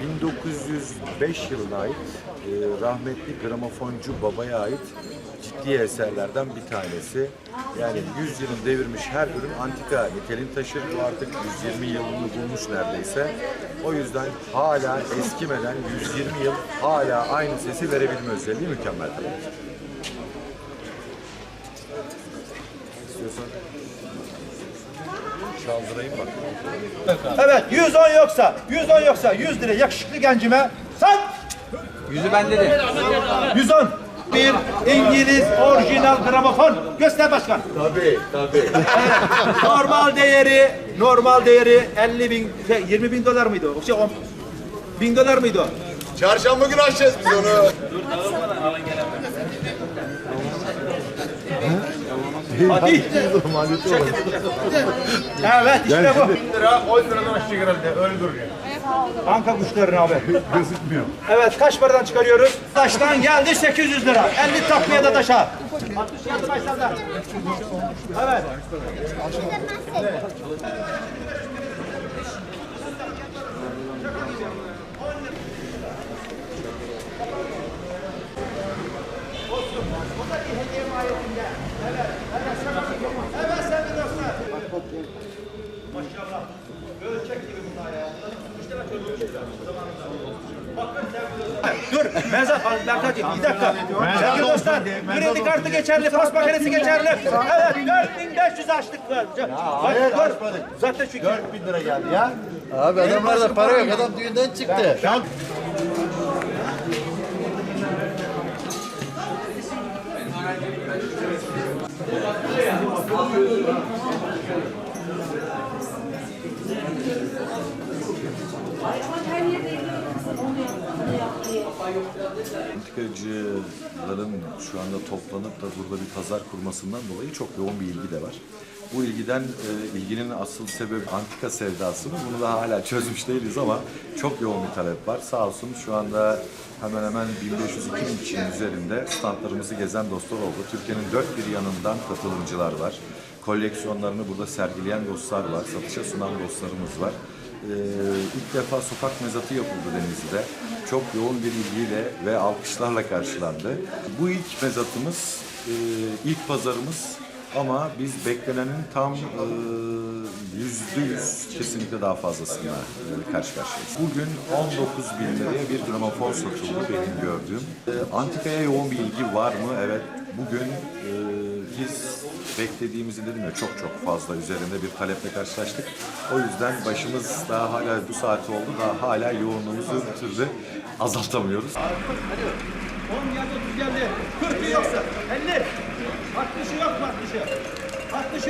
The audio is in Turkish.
1905 yılına ait e, rahmetli gramofoncu babaya ait ciddi eserlerden bir tanesi. Yani 100 yılın devirmiş her ürün antika niteliğini taşır. Bu artık 120 yılını bulmuş neredeyse. O yüzden hala eskimeden 120 yıl hala aynı sesi verebilme özelliği mükemmel tabii. İstiyorsan çaldırayım bak. Evet 110 yoksa 110 yoksa 100 lira yakışıklı gencime sat. Yüzü bende de. 110 bir İngiliz orijinal gramofon göster başkan. Tabii tabii. normal değeri normal değeri 50 bin şey, 20 bin dolar mıydı o? Şey 10 bin dolar mıydı o? Çarşamba günü açacağız biz onu. Hadi. Evet işte bu. lira 10 liradan aşağı herhalde öyle duruyor. Banka kuşlarına abi. Gözükmüyor. Evet kaç paradan çıkarıyoruz? Taştan geldi 800 lira. 50 takviye de taşa. 60 yazı başladı. Evet. Evet sevgili dostlar. Maşallah. Ölçek gibi bunlar ya. Dur, mezat, Berkacığım bir dakika. Sevgili dostlar, kredi kartı geçerli, pas makinesi geçerli. Evet, 4500 açtık. Bak, dur. Zaten şu 4000 lira geldi ya. Abi adamlarda para yok. Adam düğünden çıktı. Şan Antikacıların şu anda toplanıp da burada bir pazar kurmasından dolayı çok yoğun bir ilgi de var. Bu ilgiden e, ilginin asıl sebebi antika sevdası mı? Bunu da hala çözmüş değiliz ama çok yoğun bir talep var. Sağ olsun şu anda hemen hemen 1500-2000 kişinin üzerinde standlarımızı gezen dostlar oldu. Türkiye'nin dört bir yanından katılımcılar var. Koleksiyonlarını burada sergileyen dostlar var. Satışa sunan dostlarımız var. Ee, ilk defa sokak mezatı yapıldı Denizli'de. Çok yoğun bir ilgiyle ve alkışlarla karşılandı. Bu ilk mezatımız, e, ilk pazarımız ama biz beklenenin tam e, yüzde yüz kesinlikle daha fazlasıyla e, karşı karşıyayız. Bugün 19 bin liraya bir gramofon satıldı benim gördüğüm. E, Antikaya yoğun bir ilgi var mı? Evet. Bugün biz beklediğimizi dedim ya çok çok fazla üzerinde bir taleple karşılaştık. O yüzden başımız daha hala bu saati oldu daha hala yoğunluğumuzu bir türlü azaltamıyoruz. 10 geldi, 30 geldi. 40'ı yoksa 50. 60'ı yok mu 60'ı? 60'ı